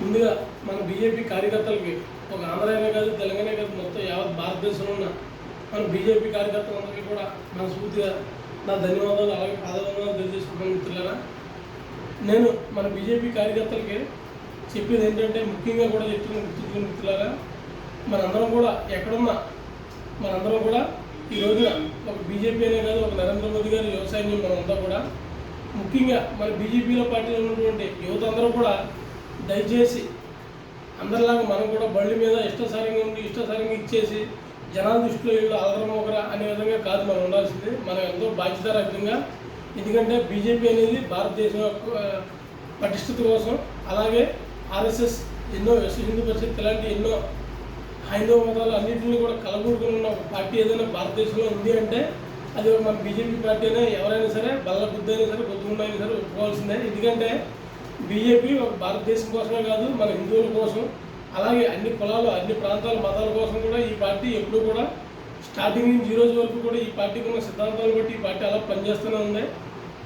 ముందుగా మన బీజేపీ కార్యకర్తలకి ఒక ఆంధ్రానే కాదు తెలంగాణ కాదు మొత్తం యావత్ భారతదేశంలో ఉన్న మన బీజేపీ కార్యకర్తలందరికీ కూడా మనస్ఫూర్తిగా నా ధన్యవాదాలు అలాగే పాదవందనాలు తెలియజేసుకుంటాను మిత్రులారా. నేను మన బీజేపీ కార్యకర్తలకి చెప్పేది ఏంటంటే ముఖ్యంగా కూడా చెప్తున్న గుర్తుంచుకున్న మిత్రులారా మనందరం కూడా ఎక్కడున్నా మనందరం కూడా ఈ రోజున ఒక బీజేపీ అనే కాదు ఒక నరేంద్ర మోదీ గారి వ్యవసాయం మనంతా కూడా ముఖ్యంగా మన బీజేపీలో పార్టీలో ఉన్నటువంటి యువత అందరూ కూడా దయచేసి అందరిలాగా మనం కూడా బళ్ళు మీద ఇష్టసారంగా ఉండి ఇష్టసారంగా ఇచ్చేసి జనాల దృష్టిలో వీళ్ళు అలరం ఒకరా అనే విధంగా కాదు మనం ఉండాల్సింది. మనం ఎంతో బాధ్యతారహితంగా ఎందుకంటే బీజేపీ అనేది భారతదేశం యొక్క ఆ, పటిష్టత కోసం అలాగే ఆర్ఎస్ఎస్ ఎన్నో విశ్వ హిందూ పరిషత్ ఇలాంటి ఎన్నో హైందవ మతాలు అన్నింటినీ కూడా కలగూరుకుని ఉన్న ఒక పార్టీ ఏదైనా భారతదేశంలో ఉంది అంటే అది మన బీజేపీ పార్టీ అయినా ఎవరైనా సరే బల్ల బుద్ధి అయినా సరే బుద్ధి అయినా సరే ఒప్పుకోవాల్సిందే. ఎందుకంటే బీజేపీ ఒక భారతదేశం కోసమే కాదు మన హిందువుల కోసం అలాగే అన్ని కులాలు అన్ని ప్రాంతాల మతాల కోసం కూడా ఈ పార్టీ ఎప్పుడూ కూడా స్టార్టింగ్ నుంచి ఈ రోజు వరకు కూడా ఈ పార్టీకి ఉన్న సిద్ధాంతాలు బట్టి ఈ పార్టీ అలా పనిచేస్తూనే ఉంది.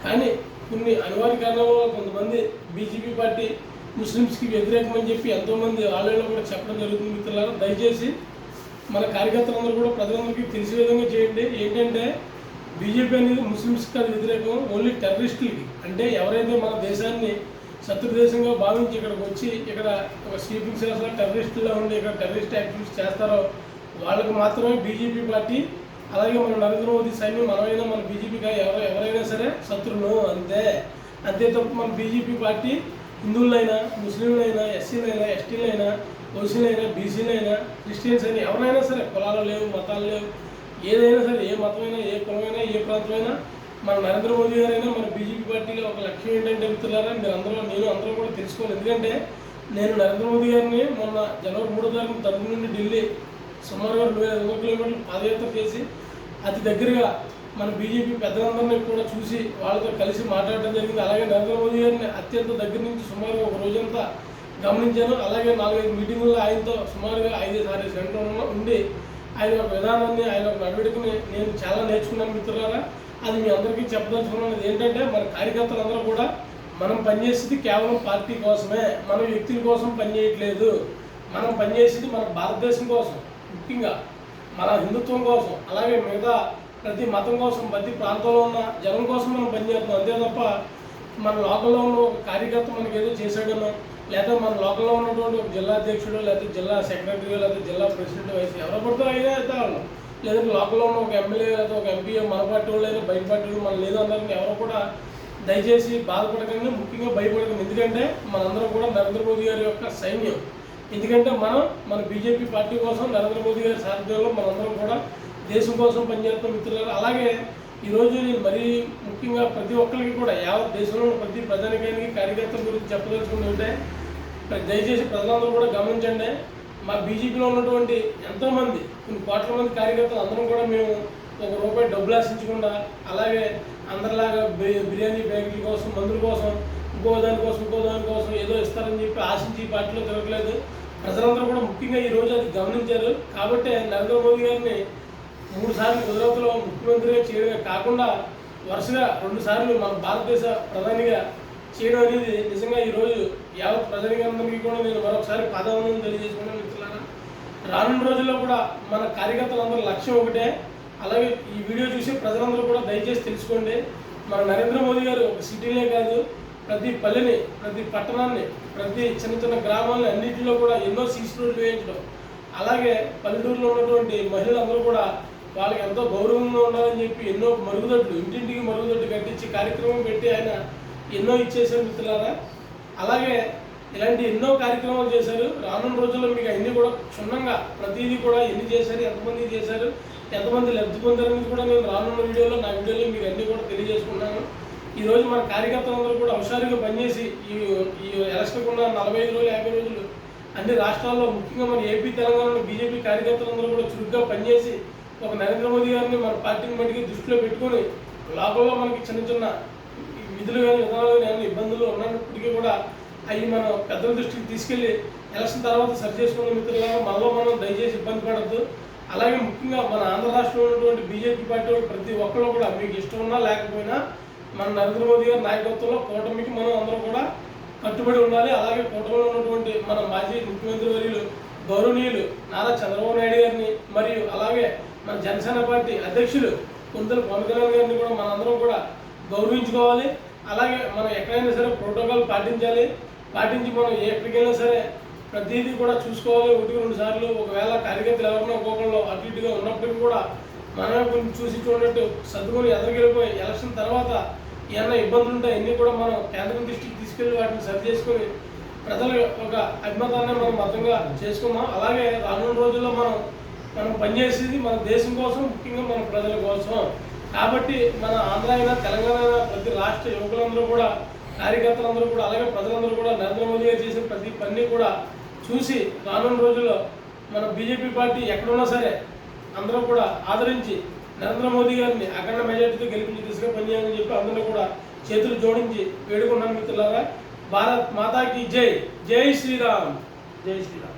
కానీ కొన్ని అనివార్య కారణాల వల్ల కొంతమంది బీజేపీ పార్టీ ముస్లిమ్స్కి వ్యతిరేకమని చెప్పి ఎంతోమంది ఆన్లైన్లో కూడా చెప్పడం జరుగుతుంది మిత్రులారా. దయచేసి మన కార్యకర్తలందరూ కూడా ప్రజలందరికీ తెలిసే విధంగా చేయండి. ఏంటంటే బీజేపీ అనేది ముస్లిమ్స్ అది వ్యతిరేకం ఓన్లీ టెర్రరిస్టులకి. అంటే ఎవరైతే మన దేశాన్ని శత్రు దేశంగా భావించి ఇక్కడికి వచ్చి ఇక్కడ ఒక స్లీపింగ్ సెల్స్లో టెర్రరిస్టుల్లో ఉండి ఇక్కడ టెర్రరిస్ట్ యాక్టివిటీస్ చేస్తారో వాళ్ళకి మాత్రమే బీజేపీ పార్టీ అలాగే మన నరేంద్ర మోదీ సైన్యం మనమైనా మన బీజేపీగా ఎవరు ఎవరైనా సరే శత్రులు అంతే. అంతే తప్ప మన బీజేపీ పార్టీ హిందువులైనా ముస్లింలైనా ఎస్సీలైనా ఎస్టీలైనా ఓసీలైనా బీసీలైనా క్రిస్టియన్స్ అయినా ఎవరైనా సరే కులాలు లేవు మతాలు లేవు ఏదైనా సరే ఏ మతమైనా ఏ కులమైనా ఏ ప్రాంతమైనా మన నరేంద్ర మోదీ గారైనా మన బీజేపీ పార్టీలో ఒక లక్ష్యం ఏంటంటే చెబుతున్నారని మీరు అందరూ నేను అందరూ కూడా తెలుసుకోవాలి. ఎందుకంటే నేను నరేంద్ర మోదీ గారిని మొన్న జనవరి మూడో తారీఖు తరపు నుండి ఢిల్లీ సుమారుగా రెండు వేల ఐదు కిలోమీటర్లు పాదయాత్ర చేసి అతి దగ్గరగా మన బీజేపీ పెద్దలందరినీ కూడా చూసి వాళ్ళతో కలిసి మాట్లాడడం జరిగింది. అలాగే నరేంద్ర మోదీ గారిని అత్యంత దగ్గర నుంచి సుమారుగా ఒక రోజంతా గమనించాను. అలాగే నాలుగైదు మీటింగుల్లో ఆయనతో సుమారుగా ఐదు ఆరు గంటల ఉండి ఆయన ఒక విధానాన్ని ఆయన ఒక నడవడికని నేను చాలా నేర్చుకున్నాను మిత్రులారా. అది మీ అందరికీ చెప్పదలుచుకున్నది ఏంటంటే మన కార్యకర్తలందరూ కూడా మనం పనిచేసేది కేవలం పార్టీ కోసమే. మన వ్యక్తుల కోసం పనిచేయట్లేదు. మనం పనిచేసేది మన భారతదేశం కోసం ముఖ్యంగా మన హిందుత్వం కోసం అలాగే మిగతా ప్రతి మతం కోసం ప్రతి ప్రాంతంలో ఉన్న జనం కోసం మనం పనిచేస్తున్నాం. అంతే తప్ప మన లోకల్లో ఉన్న ఒక కార్యకర్త మనకి ఏదో చేశాడనో లేదా మన లోకల్లో ఉన్నటువంటి ఒక జిల్లా అధ్యక్షుడు లేదా జిల్లా సెక్రటరీ లేదా జిల్లా ప్రెసిడెంట్ వయసు ఎవరో పడితే అయినా అయితే వాళ్ళు లేదంటే లోకల్లో ఉన్న ఒక ఎమ్మెల్యే లేదా ఒక ఎంపీ మన పార్టీ వాళ్ళు లేదా బయట పార్టీ వాళ్ళు మన లేదు అందరికీ ఎవరో కూడా దయచేసి బాధపడకండి ముఖ్యంగా భయపడకండి. ఎందుకంటే మనందరం కూడా నరేంద్ర మోదీ గారి యొక్క సైన్యం. ఎందుకంటే మనం మన బీజేపీ పార్టీ కోసం నరేంద్ర మోదీ గారి సారథ్యంలో మనందరం కూడా దేశం కోసం పనిచేస్తున్న మిత్రులు. అలాగే ఈరోజు నేను మరీ ముఖ్యంగా ప్రతి ఒక్కరికి కూడా యావత్ దేశంలో ప్రతి ప్రజానికానికి కార్యకర్తల గురించి చెప్పదలుచుకుంటుంటే దయచేసి ప్రజలందరూ కూడా గమనించండి. మా బీజేపీలో ఉన్నటువంటి ఎంతోమంది కొన్ని కోట్ల మంది కార్యకర్తలు అందరం కూడా మేము ఒక రూపాయి డబ్బులు ఆశించకుండా అలాగే అందరిలాగా బి- బిర్యానీ ప్యాకెట్ల కోసం మందుల కోసం ఇంకో దానికోసం ఇంకో దానికోసం ఏదో ఇస్తారని చెప్పి ఆశించి పార్టీలో తిరగలేదు ప్రజలందరూ కూడా ముఖ్యంగా ఈ రోజు అది గమనించారు. కాబట్టి నరేంద్ర మోదీ గారిని మూడు సార్లు గుజరాత్లో ముఖ్యమంత్రిగా చేయడమే కాకుండా వరుసగా రెండు సార్లు మన భారతదేశ ప్రధానిగా చేయడం అనేది నిజంగా ఈరోజు యావత్ ప్రజలందరికీ కూడా నేను మరొకసారి పాదవందనం తెలియజేసుకున్నాను మిత్రులారా. రానున్న రోజుల్లో కూడా మన కార్యకర్తలందరూ లక్ష్యం ఒకటే. అలాగే ఈ వీడియో చూసి ప్రజలందరూ కూడా దయచేసి తెలుసుకోండి. మన నరేంద్ర మోదీ గారు ఒక సిటీలే కాదు ప్రతి పల్లెని ప్రతి పట్టణాన్ని ప్రతి చిన్న చిన్న గ్రామాలని అన్నింటిలో కూడా ఎన్నో సీసీ రోడ్లు వేయించడం. అలాగే పల్లెటూరులో ఉన్నటువంటి మహిళలందరూ కూడా వాళ్ళకి ఎంతో గౌరవంగా ఉండాలని చెప్పి ఎన్నో మరుగుదొడ్లు ఇంటింటికి మరుగుదొడ్లు కట్టించి కార్యక్రమం పెట్టి ఆయన ఎన్నో ఇచ్చేసారు మిత్రులారా. అలాగే ఇలాంటి ఎన్నో కార్యక్రమాలు చేశారు. రానున్న రోజుల్లో మీకు అన్ని కూడా క్షుణ్ణంగా ప్రతిదీ కూడా ఎన్ని చేశారు ఎంతమంది చేశారు ఎంతమంది లబ్ధి పొందారనేది కూడా నేను రానున్న వీడియోలో నా వీడియోలో మీకు అన్ని కూడా తెలియజేసుకున్నాను ఈరోజు మన కార్యకర్తలందరూ కూడా హుషారుగా పనిచేసి ఈ ఈ ఎలక్షన్కు ఉన్న నలభై ఐదు రోజులు యాభై రోజులు అన్ని రాష్ట్రాల్లో ముఖ్యంగా మన ఏపీ తెలంగాణలో బీజేపీ కార్యకర్తలందరూ కూడా చురుగ్గా పనిచేసి ఒక నరేంద్ర మోదీ గారిని మన పార్టీని మటుకి దృష్టిలో పెట్టుకొని లోపల మనకి చిన్న చిన్న విధులు కానీ విధానాలు కానీ ఏమైనా ఇబ్బందులు ఉన్నప్పటికీ కూడా అవి మనం పెద్దల దృష్టికి తీసుకెళ్ళి ఎలక్షన్ తర్వాత సరి చేసుకున్న మిత్రులుగా మనలో మనం దయచేసి ఇబ్బంది పడద్దు. అలాగే ముఖ్యంగా మన ఆంధ్ర రాష్ట్రంలో ఉన్నటువంటి బీజేపీ పార్టీ వాళ్ళు ప్రతి ఒక్కరు కూడా మీకు ఇష్టం ఉన్నా లేకపోయినా మన నరేంద్ర మోదీ గారి నాయకత్వంలో కూటమికి మనం అందరం కూడా కట్టుబడి ఉండాలి. అలాగే కూటమిలో ఉన్నటువంటి మన మాజీ ముఖ్యమంత్రి వర్యులు గౌరవనీయులు నారా చంద్రబాబు నాయుడు గారిని మరియు అలాగే మన జనసేన పార్టీ అధ్యక్షులు కుంతల పవన్ కళ్యాణ్ గారిని కూడా మనందరం కూడా గౌరవించుకోవాలి. అలాగే మనం ఎక్కడైనా సరే ప్రోటోకాల్ పాటించాలి. పాటించి మనం ఎక్కడికి వెళ్ళినా సరే ప్రతిదీ కూడా చూసుకోవాలి. ఒకటి రెండు సార్లు ఒకవేళ కార్యకర్తలు ఎవరైనా ఒక్కొక్కళ్ళు అటు ఇటుగా ఉన్నప్పటికీ కూడా మనమే కొంచెం చూసి చూడట్టు సర్దుకొని ఎదరికెళ్ళిపోయి ఎలక్షన్ తర్వాత ఏమైనా ఇబ్బందులు ఉంటాయి అన్నీ కూడా మనం కేంద్రం దృష్టికి తీసుకెళ్ళి వాటిని సరి చేసుకొని ప్రజల ఒక అభిమతాన్ని మనం మతంగా చేసుకున్నాం అలాగే రానున్న రోజుల్లో మనం మనం పనిచేసేది మన దేశం కోసం ముఖ్యంగా మన ప్రజల కోసం. కాబట్టి మన ఆంధ్ర అయినా తెలంగాణ ప్రతి రాష్ట్ర యువకులందరూ కూడా కార్యకర్తలందరూ కూడా అలాగే ప్రజలందరూ కూడా నరేంద్ర మోదీ గారు చేసిన ప్రతి పని కూడా చూసి రానున్న రోజుల్లో మన బీజేపీ పార్టీ ఎక్కడున్నా సరే అందరూ కూడా ఆదరించి నరేంద్ర మోదీ గారిని అఖండ మెజార్టీతో గెలిపించి దిశగా పనిచేయాలని చెప్పి అందరూ కూడా చేతులు జోడించి వేడుకున్నాను మిత్రులారా. భారత్ మాతాకి జై జై శ్రీరామ్. జై శ్రీరామ్.